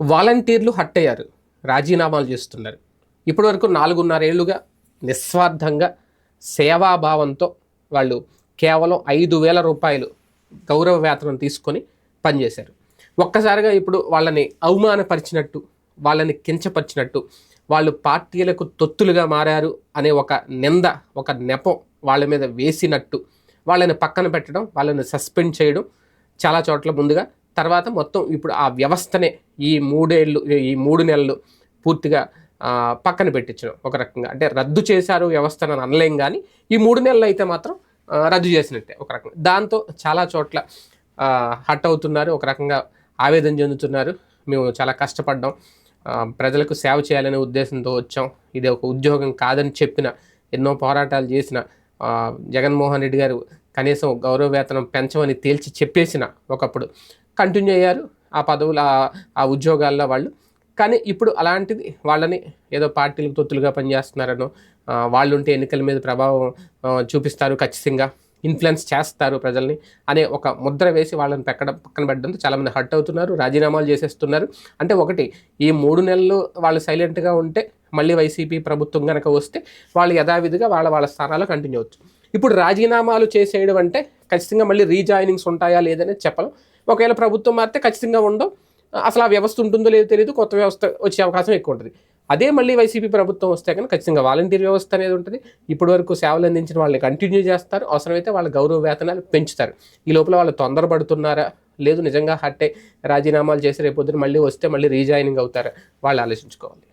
వాలంటీర్లు హట్ అయ్యారు రాజీనామాలు చేస్తున్నారు. ఇప్పటివరకు నాలుగున్నరేళ్ళుగా నిస్వార్థంగా సేవాభావంతో వాళ్ళు కేవలం ఐదు వేల రూపాయలు గౌరవ వేతనం తీసుకొని పనిచేశారు. ఒక్కసారిగా ఇప్పుడు వాళ్ళని అవమానపరిచినట్టు వాళ్ళని కించపరిచినట్టు వాళ్ళు పార్టీలకు తొత్తులుగా మారారు అనే ఒక నింద ఒక నెపం వాళ్ళ మీద వేసినట్టు వాళ్ళని పక్కన పెట్టడం వాళ్ళని సస్పెండ్ చేయడం చాలా చోట్ల ముందుగా తర్వాత మొత్తం ఇప్పుడు ఆ వ్యవస్థనే ఈ మూడేళ్ళు ఈ మూడు నెలలు పూర్తిగా పక్కన పెట్టించడం ఒక రకంగా. అంటే రద్దు చేశారు వ్యవస్థను అనలేం కానీ ఈ మూడు నెలలు అయితే మాత్రం రద్దు చేసినట్టే ఒక రకంగా. దాంతో చాలా చోట్ల హట్ అవుతున్నారు ఒక రకంగా ఆవేదన చెందుతున్నారు. మేము చాలా కష్టపడ్డాం. ప్రజలకు సేవ చేయాలనే ఉద్దేశంతో వచ్చాం. ఇది ఒక ఉద్యోగం కాదని చెప్పిన ఎన్నో పోరాటాలు చేసిన జగన్మోహన్ రెడ్డి గారు కనీసం గౌరవ వేతనం పెంచమని తేల్చి చెప్పేసిన ఒకప్పుడు. కంటిన్యూ అయ్యారు ఆ పదవుల ఆ- ఉద్యోగాల్లో వాళ్ళు. కానీ ఇప్పుడు అలాంటిది వాళ్ళని ఏదో పార్టీలకు తొత్తులుగా పనిచేస్తున్నారనో వాళ్ళు ఉంటే ఎన్నికల మీద ప్రభావం చూపిస్తారు ఖచ్చితంగా ఇన్ఫ్లుయెన్స్ చేస్తారు ప్రజల్ని అనే ఒక ముద్ర వేసి వాళ్ళని పెక్కడ పక్కన పెట్టడంతో చాలామంది హర్ట్ అవుతున్నారు రాజీనామాలు చేసేస్తున్నారు. అంటే ఒకటి ఈ మూడు నెలలు వాళ్ళు సైలెంట్గా ఉంటే మళ్ళీ వైసీపీ ప్రభుత్వం కనుక వస్తే వాళ్ళు యథావిధిగా వాళ్ళ వాళ్ళ స్థానాల్లో కంటిన్యూ అవచ్చు ఇప్పుడు రాజీనామాలు చేసేయడం అంటే ఖచ్చితంగా మళ్ళీ రీజాయినింగ్స్ ఉంటాయా లేదనేది చెప్పలేం. ఒకవేళ ప్రభుత్వం మారితే ఖచ్చితంగా ఉండవు. అసలు ఆ వ్యవస్థ ఉంటుందో లేదో తెలియదు కొత్త వ్యవస్థ వచ్చే అవకాశం ఎక్కువ ఉంటుంది. అదే మళ్ళీ వైసీపీ ప్రభుత్వం వస్తే కానీ ఖచ్చితంగా వాలంటీర్ వ్యవస్థ అనేది ఉంటుంది. ఇప్పటి వరకు సేవలు అందించిన వాళ్ళని కంటిన్యూ చేస్తారు. అవసరమైతే వాళ్ళ గౌరవ వేతనాలు పెంచుతారు. ఈ లోపల వాళ్ళు తొందరపడుతున్నారా? లేదు నిజంగా హట్టే రాజీనామాలు చేసి రేపొద్దున మళ్ళీ వస్తే మళ్ళీ రీజాయినింగ్ అవుతారా? వాళ్ళు ఆలోచించుకోవాలి.